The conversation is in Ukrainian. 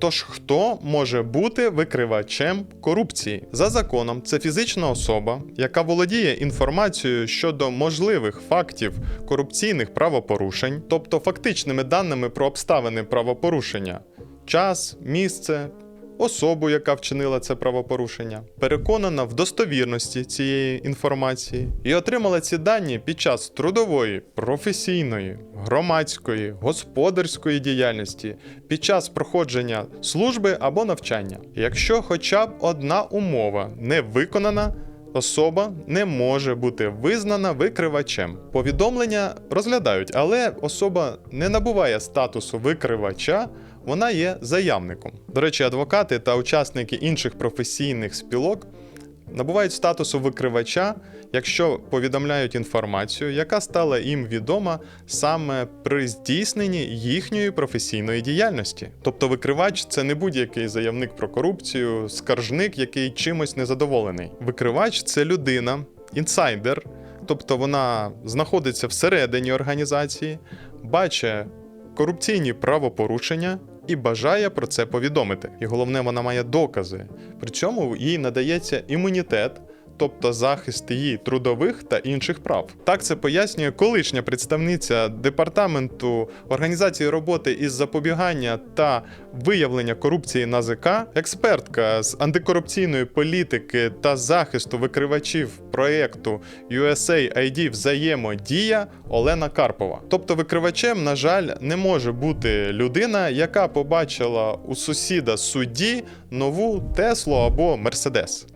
Тож хто може бути викривачем корупції? За законом, це фізична особа, яка володіє інформацією щодо можливих фактів корупційних правопорушень, тобто фактичними даними про обставини правопорушення, час, місце. Особу, яка вчинила це правопорушення, переконана в достовірності цієї інформації і отримала ці дані під час трудової, професійної, громадської, господарської діяльності під час проходження служби або навчання. Якщо хоча б одна умова не виконана, особа не може бути визнана викривачем. Повідомлення розглядають, але особа не набуває статусу викривача. Вона є заявником. До речі, адвокати та учасники інших професійних спілок набувають статусу викривача, якщо повідомляють інформацію, яка стала їм відома саме при здійсненні їхньої професійної діяльності. Тобто викривач це не будь-який заявник про корупцію, скаржник, який чимось незадоволений. Викривач це людина, інсайдер, тобто вона знаходиться всередині організації, бачить корупційні правопорушення і бажає про це повідомити. І головне, вона має докази. При цьому їй надається імунітет. Тобто захист її трудових та інших прав. Так це пояснює колишня представниця департаменту організації роботи із запобігання та виявлення корупції НАЗК, експертка з антикорупційної політики та захисту викривачів проєкту USAID Взаємодія Олена Карпова. Тобто, викривачем, на жаль, не може бути людина, яка побачила у сусіда судді нову Теслу або Мерседес.